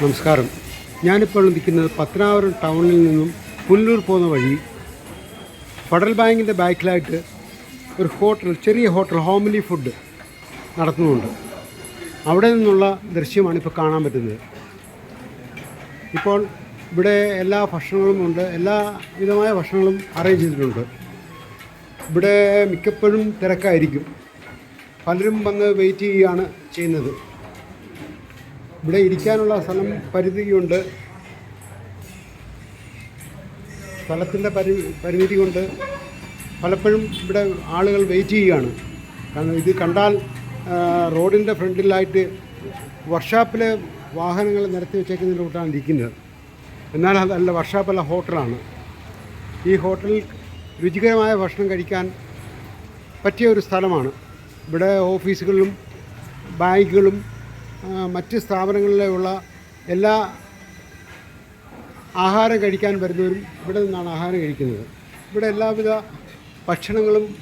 നമസ്കാരം. ഞാനിപ്പോൾ നിൽക്കുന്നത് പത്തനാപുരം ടൗണിൽ നിന്നും പുല്ലൂർ പോകുന്ന വഴി ഫെഡറൽ ബാങ്കിന്റെ ബാക്കിലായിട്ട് ഒരു ഹോട്ടൽ ചെറിയ ഹോട്ടൽ ഹോംലി ഫുഡ് നടത്തുന്നുണ്ട്. അവിടെ നിന്നുള്ള ദൃശ്യമാണ് ഇപ്പോൾ കാണാൻ പറ്റുന്നത്. ഇപ്പോൾ ഇവിടെ എല്ലാ ഭക്ഷണങ്ങളും ഉണ്ട്. എല്ലാ വിധമായ ഭക്ഷണങ്ങളും അറേഞ്ച് ചെയ്തിട്ടുണ്ട്. ഇവിടെ മിക്കപ്പോഴും തിരക്കായിരിക്കും. പലരും വന്ന് വെയിറ്റ് ചെയ്യുകയാണ് ചെയ്യുന്നത്. ഇവിടെ ഇരിക്കാനുള്ള സ്ഥലം പരിധിയുണ്ട്. സ്ഥലത്തിന്റെ പരി പരിമിതി കൊണ്ട് പലപ്പോഴും ഇവിടെ ആളുകൾ വെയിറ്റ് ചെയ്യുകയാണ്. കാരണം ഇത് കണ്ടാൽ റോഡിന്റെ ഫ്രണ്ടിലായിട്ട് വർക്ക്ഷോപ്പിലെ വാഹനങ്ങൾ നിരത്തി വെച്ചേക്കുന്നതിന്റെ കൂട്ടാണ് ഇരിക്കുന്നത്. എന്നാൽ അതല്ല വർക്ക്ഷോപ്പല്ല ഹോട്ടലാണ്. ഈ ഹോട്ടലിൽ രുചികരമായ ഭക്ഷണം കഴിക്കാൻ പറ്റിയ ഒരു സ്ഥലമാണ്. ഇവിടെ ഓഫീസുകളിലും ബാങ്കുകളും മറ്റ് സ്ഥാപനങ്ങളിലുള്ള എല്ലാ ആഹാരം കഴിക്കാൻ വരുന്നവരും ഇവിടെ നിന്നാണ് ആഹാരം കഴിക്കുന്നത്. ഇവിടെ എല്ലാവിധ ഭക്ഷണങ്ങളും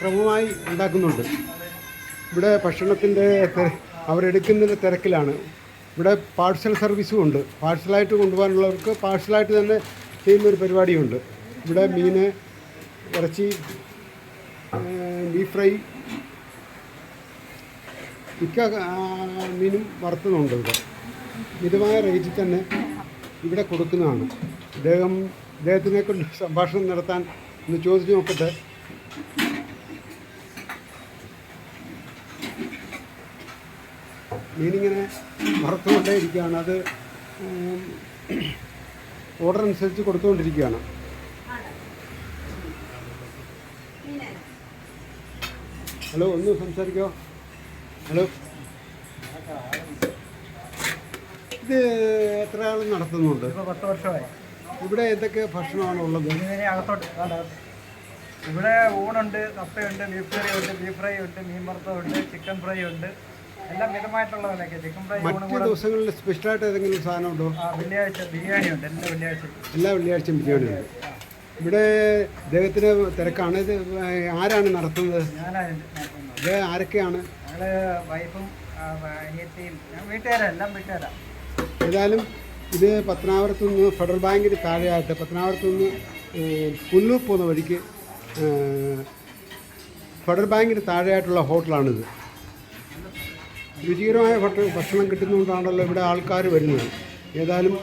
ക്രമമായി ഉണ്ടാക്കുന്നുണ്ട്. ഇവിടെ ഭക്ഷണത്തിന്റെ അവരെടുക്കുന്നതിന്റെ തിരക്കിലാണ്. ഇവിടെ പാഴ്സൽ സർവീസും ഉണ്ട്. പാഴ്സലായിട്ട് കൊണ്ടുപോകാനുള്ളവർക്ക് പാഴ്സലായിട്ട് തന്നെ ചെയ്യുന്നൊരു പരിപാടിയുണ്ട്. ഇവിടെ മീൻ ഇറച്ചി ബീഫ് ഫ്രൈ മിക്ക മീനും വറുത്തതുണ്ട് ഇവിടെ. മിതമായ റേറ്റിൽ തന്നെ ഇവിടെ കൊടുക്കുന്നതാണ്. അദ്ദേഹം ഇദ്ദേഹത്തിനെ കൊണ്ട് സംഭാഷണം നടത്താൻ ഒന്ന് ചോദിച്ചു നോക്കട്ടെ. മീനിങ്ങനെ വറുത്തുകൊണ്ടേ ഇരിക്കുകയാണ്. അത് ഓർഡർ അനുസരിച്ച് കൊടുത്തുകൊണ്ടിരിക്കുകയാണ്. ഹലോ ഒന്ന് സംസാരിക്കോ? ഹലോ ഇത് എത്ര ആൾ നടത്തുന്നുണ്ട്? ഇപ്പോൾ പത്ത് വർഷമായി. ഇവിടെ എന്തൊക്കെ ഭക്ഷണമാണ് ഉള്ളത് ഇതിനെ അകത്തോട്ട് വേണ്ട. ഇവിടെ ഊണുണ്ട് കപ്പയുണ്ട് ബീഫ് കറി ഉണ്ട് ബീഫ് ഫ്രൈ ഉണ്ട് മീൻ വറുത്തതുണ്ട് ചിക്കൻ ഫ്രൈ ഉണ്ട് എല്ലാം മിതമായിട്ടുള്ള ചിക്കൻ ഫ്രൈ ഊണും മറ്റ് കൂടെ. ദിവസങ്ങളിൽ സ്പെഷ്യലായിട്ട് ഏതെങ്കിലും സാധനം ഉണ്ടോ? ആ, വെള്ളിയാഴ്ച ബിരിയാണി ഉണ്ട് എല്ലാ വെള്ളിയാഴ്ചയും. എല്ലാ വെള്ളിയാഴ്ചയും ബിരിയാണി ഉണ്ട് ഇവിടെ ഇദ്ദേഹത്തിന് തിരക്കാണ്. ഇത് ആരാണ് നടത്തുന്നത്? ഇത് ആരൊക്കെയാണ്? ഞങ്ങൾ വൈഫും അനിയത്തിയും ഏതായാലും ഇത് പത്തനാപുരത്തു നിന്ന് ഫെഡറൽ ബാങ്കിന് താഴെയായിട്ട് പത്തനാപുരത്തു നിന്ന് പുല്ലൂർ പോകുന്ന വഴിക്ക് ഫെഡറൽ ബാങ്കിന് താഴെയായിട്ടുള്ള ഹോട്ടലാണിത്. രുചികരമായ ഭക്ഷ- ഭക്ഷണം കിട്ടുന്നതുകൊണ്ടാണല്ലോ ഇവിടെ ആൾക്കാർ വരുന്നത്. ഏതായാലും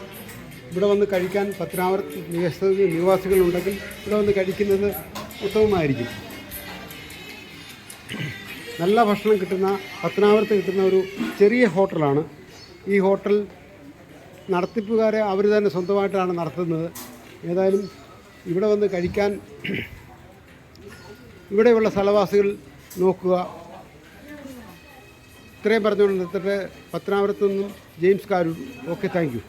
ഇവിടെ വന്ന് കഴിക്കാൻ പത്തനാപുരത്ത് നിവാസികൾ നിവാസികളുണ്ടെങ്കിൽ ഇവിടെ വന്ന് കഴിക്കുന്നത് ഉത്തമമായിരിക്കും. നല്ല ഭക്ഷണം കിട്ടുന്ന പത്തനാപുരത്ത് കിട്ടുന്ന ഒരു ചെറിയ ഹോട്ടലാണ്. ഈ ഹോട്ടൽ നടത്തിപ്പുകാരെ അവർ തന്നെ സ്വന്തമായിട്ടാണ് നടത്തുന്നത്. ഏതായാലും ഇവിടെ വന്ന് കഴിക്കാൻ ഇവിടെയുള്ള സ്ഥലവാസികൾ നോക്കുക. ഇത്രയും പറഞ്ഞുകൊണ്ട് നിർത്തിട്ട്. പത്തനാപുരത്തു നിന്നും ജെയിംസ് കാരൂർ. Okay thank